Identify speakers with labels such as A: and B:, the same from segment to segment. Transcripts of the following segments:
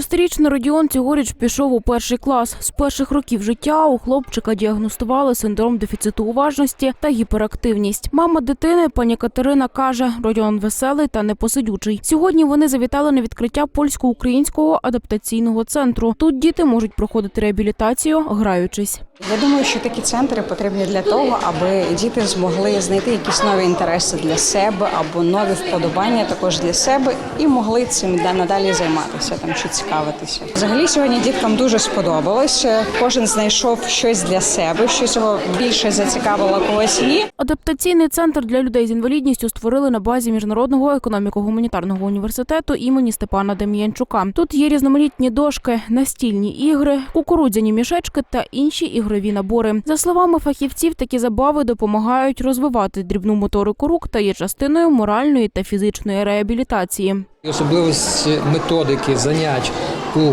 A: Шестирічний Родіон цьогоріч пішов у перший клас. З перших років життя у хлопчика діагностували синдром дефіциту уважності та гіперактивність. Мама дитини, пані Катерина, каже, Родіон веселий та непосидючий. Сьогодні вони завітали на відкриття польсько-українського адаптаційного центру. Тут діти можуть проходити реабілітацію, граючись.
B: Я думаю, що такі центри потрібні для того, аби діти змогли знайти якісь нові інтереси для себе або нові вподобання також для себе і могли цим да- надалі займатися там чи цікавитися. Взагалі сьогодні діткам дуже сподобалось. Кожен знайшов щось для себе, щось його більше зацікавило когось ні.
A: Адаптаційний центр для людей з інвалідністю створили на базі міжнародного економіко-гуманітарного університету імені Степана Дем'янчука. Тут є різноманітні дошки, настільні ігри, кукурудзяні мішечки та інші ігрові набори. За словами фахівців, такі забави допомагають розвивати дрібну моторику рук та є частиною моральної та фізичної реабілітації.
C: Особливість методики занять у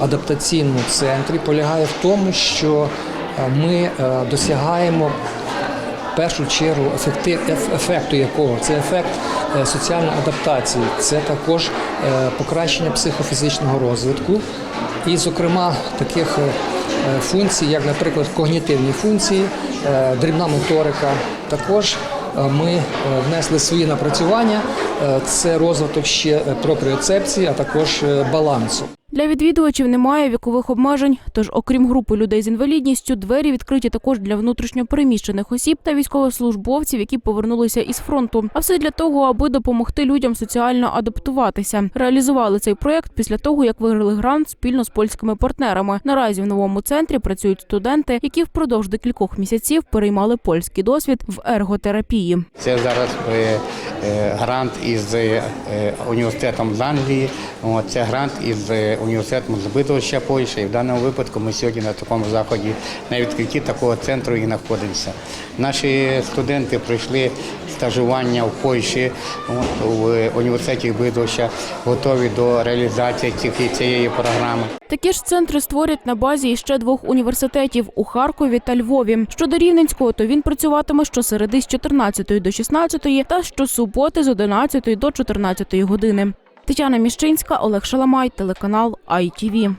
C: адаптаційному центрі полягає в тому, що е, ми е, досягаємо в першу чергу ефекти- еф- ефекту якого це ефект е, соціальної адаптації, це також покращення психофізичного розвитку, і, зокрема, таких функцій, як, наприклад, когнітивні функції, дрібна моторика. Також ми е, внесли свої напрацювання. Е, Це розвиток ще е, пропріоцепції, а також е, балансу.
A: Для відвідувачів немає вікових обмежень. Тож, окрім групи людей з інвалідністю, двері відкриті також для внутрішньопереміщених осіб та військовослужбовців, які повернулися із фронту. А все для того, аби допомогти людям соціально адаптуватися. Реалізували цей проект після того, як виграли грант спільно з польськими партнерами. Наразі в новому центрі працюють студенти, які впродовж декількох місяців переймали польський досвід в ерготерапії.
D: Це зараз грант із е, університетом з Англії. Це грант із е, університетом з Битовища Польщі. І в даному випадку ми сьогодні на такому заході на відкритті такого центру і знаходимося. Наші студенти пройшли стажування в Польщі в університеті Битовища, готові до реалізації цієї- програми.
A: Такі ж центри створять на базі іще двох університетів у Харкові та Львові. Щодо Рівненського, то він працюватиме щосереди з 14 до 16 та щосуботи з 11 до 14 години. Тетяна Міщинська, Олег Шаламай, телеканал ITV.